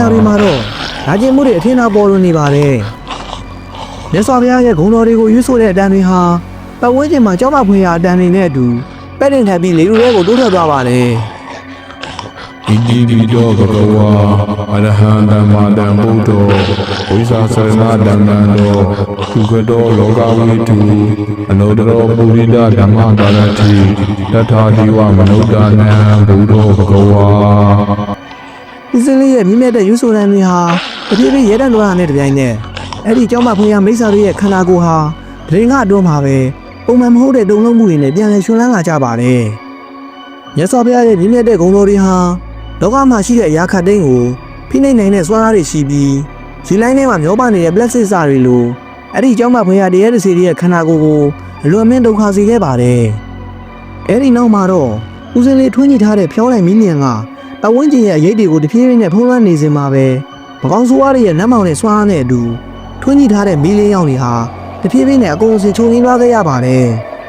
နာတွေမှာတော့ဒါကျင်မှုတွေအထင်သာပေါ်လွင်နေပါတယ်မြတ်စွာဘုရားရဲ့ဂုဏ်တော်တွေကိုရွတ်ဆိုတဲ့အတန်တွေဟာပတ်ဝန်းကျင်မှာကြောက်မဖွယ်ရာအတန်တွေနဲ့အတူပဲ့တင်ထပ်ပြီးလေလူတွေကိုတိုးထွက်သွားပါတယ်ဣတိပိတောဘဂဝါအရဟံသမ္မာသမ္ဗုဒ္ဓောဝိဇာသရဏဓမ္မံတောသုခတောလောကဝိတုအနုတ္တရောပုရိဒဓမ္မတာရတိတထာဒီဝမနုဿာနံဘုဒ္ဓောဘဂဝါ ဦးစင်းလေးရဲ့မြင့်မြတ်တဲ့ရွတ်ဆိုတန်တွေဟာတဖြည်းဖြည်းရဲတံသွားတာနဲ့တပြိုင်နက်အဲ့ဒီကြောက်မဖွယ်ရာမိစ္ဆာတွေရဲ့ခန္ဓာကိုယ်ဟာဒရင်ကအတွန်းမှာပဲပုံမှန်မဟုတ်တဲ့တုံလုံးမှုတွေနဲ့ပြန်လည်ရှင်လန်းလာကြပါတယ်မြတ်စွာဘုရားရဲ့မြင့်မြတ်တဲ့ဂုဏ်တော်တွေဟာလောကမှာရှိတဲ့အရာခတ်သိမ်းကိုဖိနှိပ်နိုင်တဲ့စွမ်းအားတွေရှိပြီးဒီလိုင်းထဲမှာမျောပါနေတဲ့ black စစ်စာတွေလိုအဲ့ဒီကြောင့်မှဘုရားတရားတစ်စီရဲ့ခန္ဓာကိုယ်ကိုအလွန်မင်းဒုက္ခစေခဲ့ပါတယ်။အဲ့ဒီနောက်မှာတော့ဦးစင်းလေးထွန်းကြည့်ထားတဲ့ဖြောင်းလိုက်မီးလျံက ပတ်ဝန်းကျင်ရဲ့အရေးတွေကိုတဖြည်းဖြည်းနဲ့ဖုံးလွှမ်းနေစဉ်မှာပဲမကောင်းဆိုးဝါးတွေရဲ့နတ်မောင်နဲ့ဆွမ်းအားနဲ့အတူထွန်းကြည့်ထားတဲ့မီးလေးရောင်တွေဟာတဖြည်းဖြည်းနဲ့အကုန်အစင်ချုံရင်းသွားခဲ့ရပါတယ်။